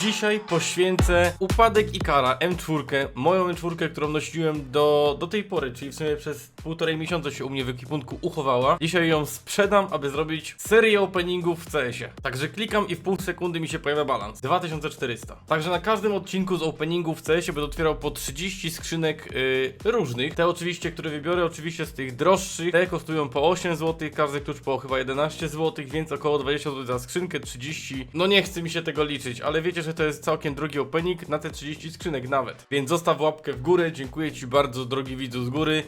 Dzisiaj poświęcę upadek Ikara M4, moją M4, którą nosiłem do, do tej pory, czyli w sumie przez półtorej miesiąca się u mnie w ekipunku uchowała. Dzisiaj ją sprzedam, aby zrobić serię openingów w CS-ie. Także klikam i w pół sekundy mi się pojawia balans. 2400. Także na każdym odcinku z openingów w CS-ie będę otwierał po 30 skrzynek yy, różnych. Te oczywiście, które wybiorę, oczywiście z tych droższych. Te kosztują po 8 zł, każdy klucz po chyba 11 zł, więc około 20 zł za skrzynkę, 30. No nie chce mi się tego liczyć, ale wiecie, że to jest całkiem drogi opening na te 30 skrzynek nawet. Więc zostaw łapkę w górę, dziękuję Ci bardzo drogi widzu z góry.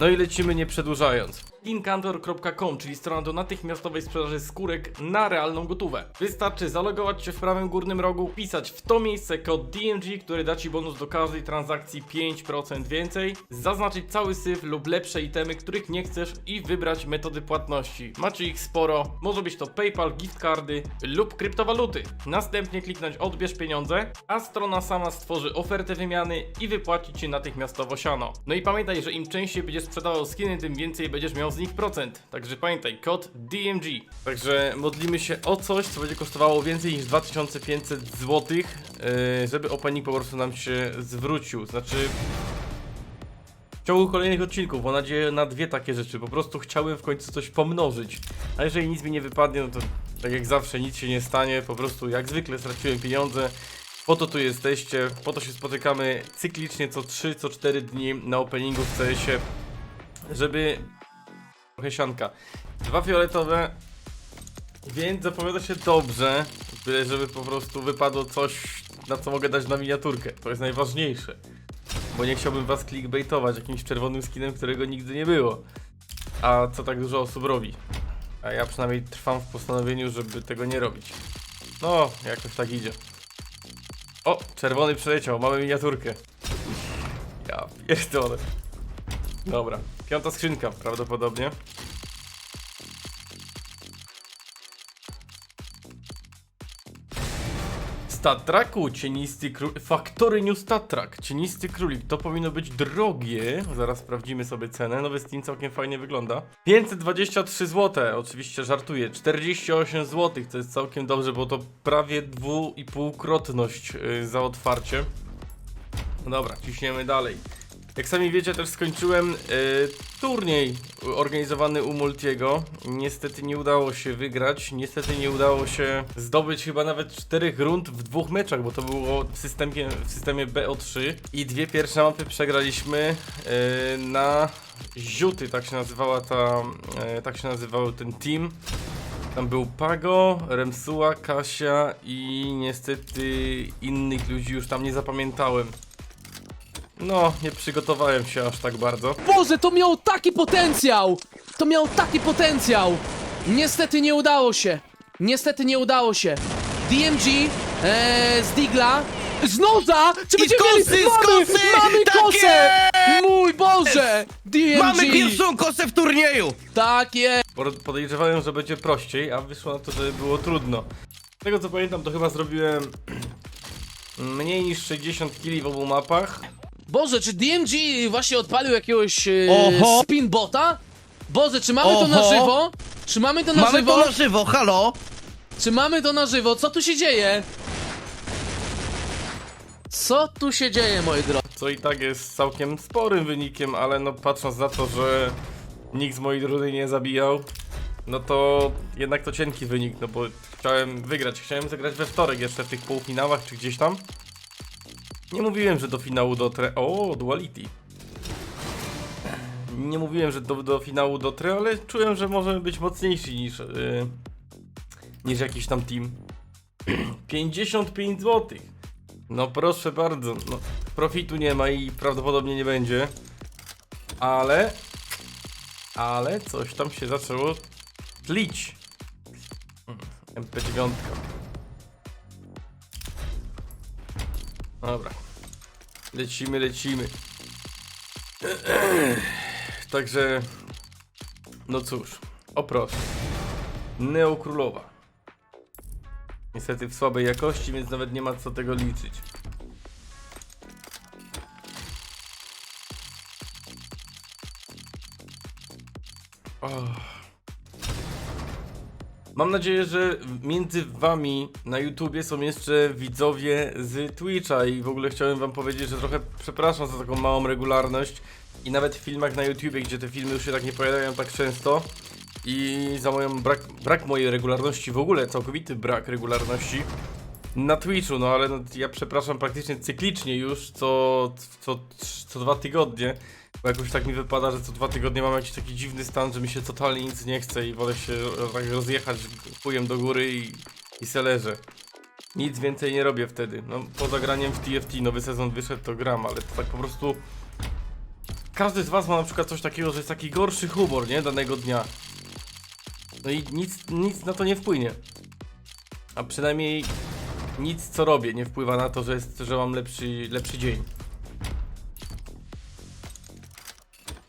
No i lecimy nie przedłużając. Inkantor.com, czyli strona do natychmiastowej sprzedaży skórek na realną gotówę. Wystarczy zalogować się w prawym górnym rogu, pisać w to miejsce kod DMG, który da Ci bonus do każdej transakcji 5% więcej, zaznaczyć cały syf lub lepsze itemy, których nie chcesz i wybrać metody płatności. Macie ich sporo, może być to PayPal, gift cardy lub kryptowaluty. Następnie kliknąć odbierz pieniądze, a strona sama stworzy ofertę wymiany i wypłaci Ci natychmiastowo siano. No i pamiętaj, że im częściej będziesz sprzedawał skiny, tym więcej będziesz miał z nich procent. Także pamiętaj, kod DMG. Także modlimy się o coś, co będzie kosztowało więcej niż 2500 zł, yy, żeby opening po prostu nam się zwrócił. Znaczy, w ciągu kolejnych odcinków, mam nadzieję na dwie takie rzeczy. Po prostu chciałem w końcu coś pomnożyć. A jeżeli nic mi nie wypadnie, no to tak jak zawsze nic się nie stanie. Po prostu jak zwykle straciłem pieniądze. Po to tu jesteście, po to się spotykamy cyklicznie co 3, co 4 dni na openingu w CS-ie, żeby... Trochę sianka. Dwa fioletowe, więc zapowiada się dobrze, byle żeby po prostu wypadło coś, na co mogę dać na miniaturkę. To jest najważniejsze. Bo nie chciałbym was clickbaitować jakimś czerwonym skinem, którego nigdy nie było. A co tak dużo osób robi. A ja przynajmniej trwam w postanowieniu, żeby tego nie robić. No, jakoś tak idzie. O, czerwony przeleciał, mamy miniaturkę. Ja pierdolę. Dobra, piąta skrzynka prawdopodobnie. Statraku, cienisty królik. Factory New Statrak, cienisty królik. To powinno być drogie. Zaraz sprawdzimy sobie cenę. Nowy Steam całkiem fajnie wygląda. 523 zł, oczywiście żartuję. 48 zł, to jest całkiem dobrze, bo to prawie dwu i półkrotność yy, za otwarcie. No dobra, ciśniemy dalej. Jak sami wiecie, też skończyłem y, turniej organizowany u Multiego. Niestety nie udało się wygrać. Niestety nie udało się zdobyć chyba nawet czterech rund w dwóch meczach, bo to było w systemie, w systemie BO3. I dwie pierwsze mapy przegraliśmy y, na Ziuty, tak się nazywała ta, y, tak się nazywał ten team. Tam był Pago, Remsuła, Kasia i niestety innych ludzi już tam nie zapamiętałem. No, nie przygotowałem się aż tak bardzo. Boże, to miało taki potencjał! To miało taki potencjał! Niestety nie udało się. Niestety nie udało się. DMG ee, z Digla. Z noza! Czy I będziemy mieli... kosy, z mamy, kosy! mamy Tak kosę! Mój Boże! DMG! Mamy pierwszą kosę w turnieju! Tak jest! Podejrzewałem, że będzie prościej, a wyszło na to, że było trudno. Z tego co pamiętam, to chyba zrobiłem mniej niż 60 kili w obu mapach. Boże, czy DMG właśnie odpalił jakiegoś e, Oho! spinbota? Boże, czy mamy to na Oho! żywo? Czy mamy to na Mamy żywo? to na żywo, halo! Czy mamy to na żywo? Co tu się dzieje? Co tu się dzieje, moi drodzy? Co i tak jest całkiem sporym wynikiem, ale no patrząc na to, że nikt z mojej drużyny nie zabijał, no to jednak to cienki wynik, no bo chciałem wygrać. Chciałem zagrać we wtorek jeszcze w tych półfinałach czy gdzieś tam. Nie mówiłem, że do finału dotrę. O, duality. Nie mówiłem, że do, do finału dotrę, ale czułem, że możemy być mocniejsi niż, yy, niż jakiś tam team. 55 zł. No proszę bardzo, no, profitu nie ma i prawdopodobnie nie będzie. Ale, ale coś tam się zaczęło tlić. Mm, MP9. Dobra. Lecimy, lecimy. Także, no cóż, o proszę. Neo Królowa. Niestety w słabej jakości, więc nawet nie ma co tego liczyć. Oh. Mam nadzieję, że między wami na YouTubie są jeszcze widzowie z Twitcha i w ogóle chciałem wam powiedzieć, że trochę przepraszam za taką małą regularność i nawet w filmach na YouTubie, gdzie te filmy już się tak nie pojawiają tak często i za moją brak, brak mojej regularności w ogóle, całkowity brak regularności na Twitchu, no ale no, ja przepraszam praktycznie cyklicznie już co, co, co dwa tygodnie, bo jakoś tak mi wypada, że co dwa tygodnie mam jakiś taki dziwny stan, że mi się totalnie nic nie chce i wolę się tak rozjechać chujem do góry i, i se leżę. Nic więcej nie robię wtedy. No poza graniem w TFT, nowy sezon wyszedł, to gram, ale to tak po prostu... Każdy z was ma na przykład coś takiego, że jest taki gorszy humor, nie? Danego dnia. No i nic, nic na to nie wpłynie. A przynajmniej nic co robię nie wpływa na to, że, jest, że mam lepszy, lepszy dzień.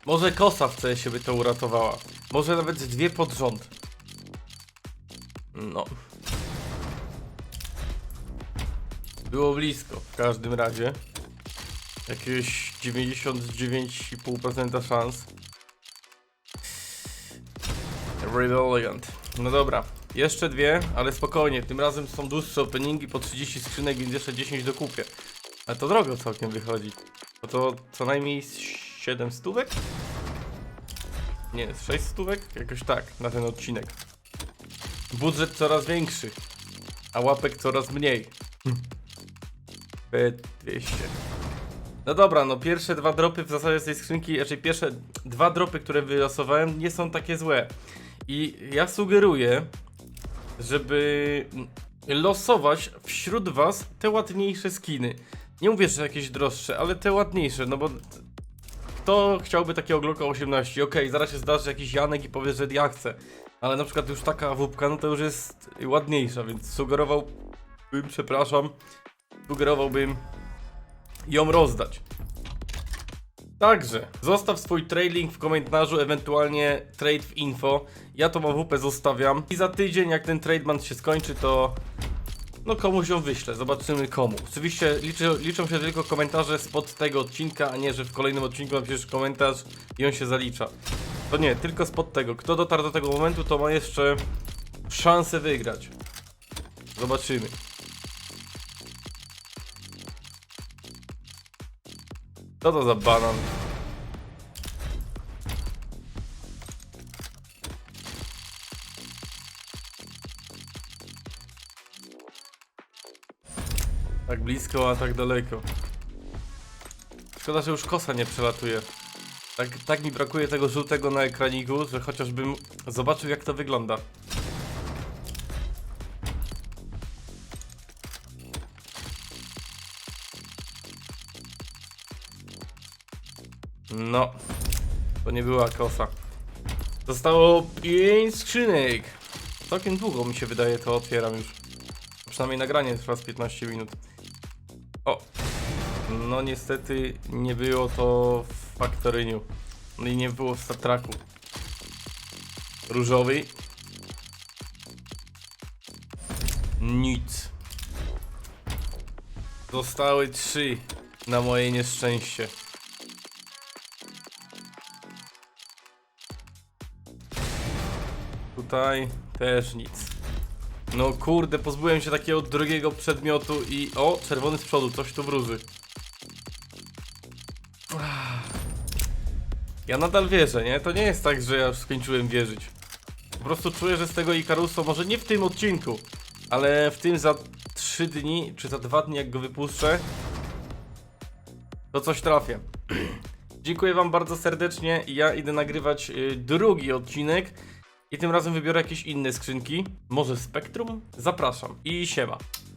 Może kosa w CS by to uratowała. Może nawet dwie pod rząd. No. Było blisko w każdym razie. Jakieś 99,5% szans. Rebellion. No dobra, jeszcze dwie, ale spokojnie. Tym razem są dłuższe openingi po 30 skrzynek, więc jeszcze 10 dokupię. Ale to drogo całkiem wychodzi. Bo to co najmniej 7 stówek? Nie, z 6 stówek? Jakoś tak, na ten odcinek. Budżet coraz większy, a łapek coraz mniej. P200. No dobra, no pierwsze dwa dropy w zasadzie z tej skrzynki, raczej pierwsze dwa dropy, które wylosowałem, nie są takie złe. I ja sugeruję, żeby losować wśród was te ładniejsze skiny. Nie mówię, że jakieś droższe, ale te ładniejsze, no bo kto chciałby takiego Glocka 18? Okej, zaraz się zdarzy jakiś Janek i powie, że ja chcę. Ale na przykład już taka wupka, no to już jest ładniejsza, więc sugerowałbym, przepraszam, sugerowałbym ją rozdać. Także, zostaw swój trailing w komentarzu, ewentualnie trade w info. Ja tą AWP zostawiam. I za tydzień, jak ten trademan się skończy, to no komuś ją wyślę, zobaczymy komu. Oczywiście liczę, liczą się tylko komentarze spod tego odcinka, a nie, że w kolejnym odcinku napiszesz komentarz i on się zalicza. To nie, tylko spod tego. Kto dotarł do tego momentu, to ma jeszcze szansę wygrać. Zobaczymy. Co to za banan? Blisko, a tak daleko. Szkoda, że już kosa nie przelatuje. Tak, tak mi brakuje tego żółtego na ekraniku, że chociażbym zobaczył jak to wygląda. No, to nie była kosa. Zostało 5 skrzynek. Całkiem długo mi się wydaje to otwieram już. Przynajmniej nagranie trwa z 15 minut. O! No niestety nie było to w Faktoryniu. No i nie było w Statraku. Różowy. Nic. Zostały trzy na moje nieszczęście. Tutaj też nic. No kurde, pozbyłem się takiego drugiego przedmiotu i... O, czerwony z przodu, coś tu wróży. Ja nadal wierzę, nie? To nie jest tak, że ja już skończyłem wierzyć. Po prostu czuję, że z tego Ikaruso, może nie w tym odcinku, ale w tym za 3 dni, czy za 2 dni jak go wypuszczę, to coś trafię. Dziękuję wam bardzo serdecznie ja idę nagrywać y, drugi odcinek. I tym razem wybiorę jakieś inne skrzynki. Może Spektrum? Zapraszam i siema.